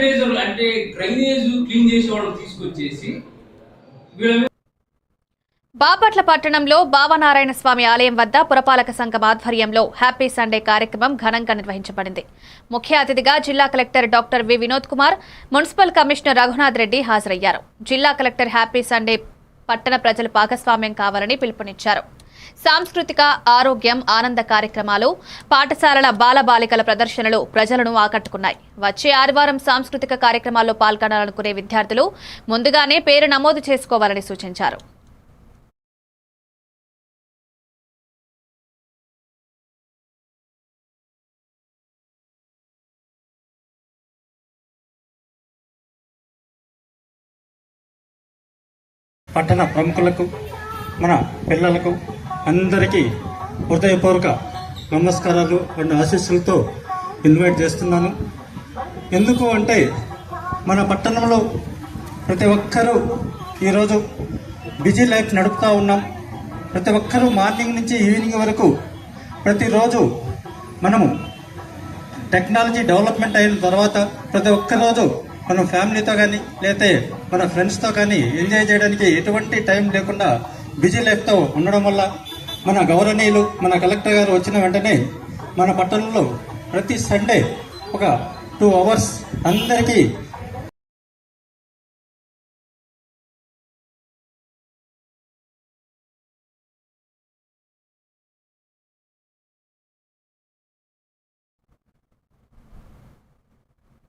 Sanitiser అంటే drainage clean చేసే వాళ్ళని తీసుకొచ్చేసి వీళ్ళ బాపట్ల పట్టణంలో బావనారాయణ స్వామి ఆలయం వద్ద పురపాలక సంఘం ఆధ్వర్యంలో హ్యాపీ సండే కార్యక్రమం ఘనంగా నిర్వహించబడింది. ముఖ్య అతిథిగా జిల్లా collector doctor V Vinod Kumar municipal commissioner Raghunath Reddy హాజరయ్యారు. జిల్లా కలెక్టర్ హ్యాపీ సండే పట్టణ ప్రజలు భాగస్వామ్యం కావాలని పిలుపునిచ్చారు. సాంస్కృతిక ఆరోగ్యం ఆనంద కార్యక్రమాలు పాఠశాలల బాలబాలికల ప్రదర్శనలు ప్రజలను ఆకట్టుకున్నాయి. వచ్చే ఆదివారం సాంస్కృతిక కార్యక్రమాల్లో పాల్గొనాలనుకునే విద్యార్థులు ముందుగానే పేరు నమోదు చేసుకోవాలని సూచించారు. పట్టణ ప్రముఖులకు మన పిల్లలకు అందరికీ హృదయపూర్వక నమస్కారాలు అండ్ ఆశీస్సులతో ఇన్వైట్ చేస్తున్నాను. ఎందుకు అంటే మన పట్టణంలో ప్రతి ఒక్కరూ ఈరోజు బిజీ లైఫ్ నడుపుతూ ఉన్నాం. ప్రతి ఒక్కరూ మార్నింగ్ నుంచి ఈవినింగ్ వరకు ప్రతిరోజు మనము టెక్నాలజీ డెవలప్మెంట్ అయిన తర్వాత ప్రతి ఒక్క రోజు మన ఫ్యామిలీతో కానీ లేతే మన ఫ్రెండ్స్తో కానీ ఎంజాయ్ చేయడానికి ఎటువంటి టైం లేకుండా బిజీ లైఫ్తో ఉండడం వల్ల మన గౌరవనీయులు మన కలెక్టర్ గారు వచ్చిన వెంటనే మన పట్టణంలో ప్రతి సండే ఒక టూ అవర్స్ అందరికీ